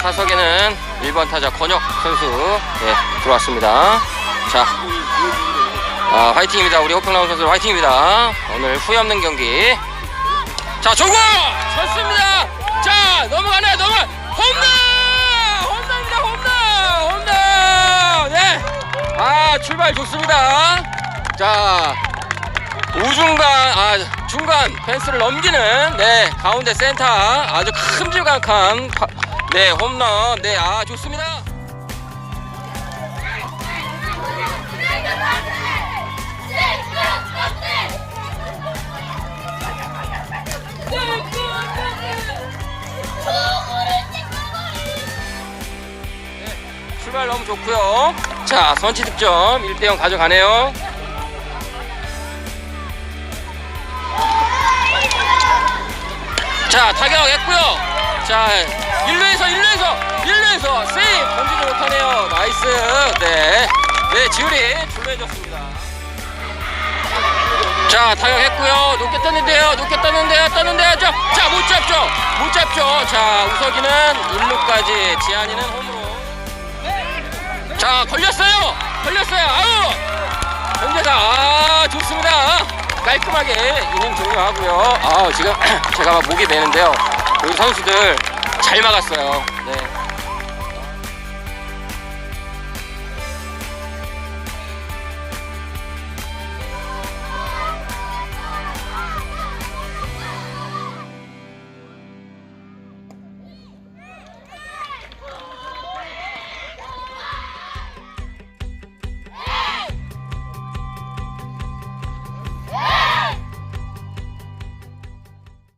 타석에는 1번 타자 권혁 선수 예, 들어왔습니다. 자, 아, 화이팅입니다. 우리 호평나무 선수 화이팅입니다. 오늘 후회 없는 경기. 자, 조구! 쳤습니다. 자, 넘어가네, 넘어! 홈런! 홈런입니다, 홈런! 홈런! 네. 아, 출발 좋습니다. 자, 우중간, 아, 중간 펜스를 넘기는, 네, 가운데 센터. 아주 큼지막한, 파- 네, 홈런. 네, 아, 좋습니다. 출발 너무 좋고요. 자, 선취 득점 1대 0 가져가네요. 자, 타격했고요. 자, 1루에서 1루에서 1루에서 세이브 던지지 못하네요. 나이스. 네. 네, 지율이 중요해졌습니다. 자, 타격했고요. 높게 떴는데요. 높게 떴는데요. 떴는데요. 자, 자, 못 잡죠. 못 잡죠. 자, 우석이는 1루까지, 지한이는 홈으로. 자 걸렸어요 걸렸어요 아우 현재가 아 좋습니다 깔끔하게 이닝 종료하고요 아 지금 제가 막 목이 메는데요 우리 선수들 잘 막았어요. 네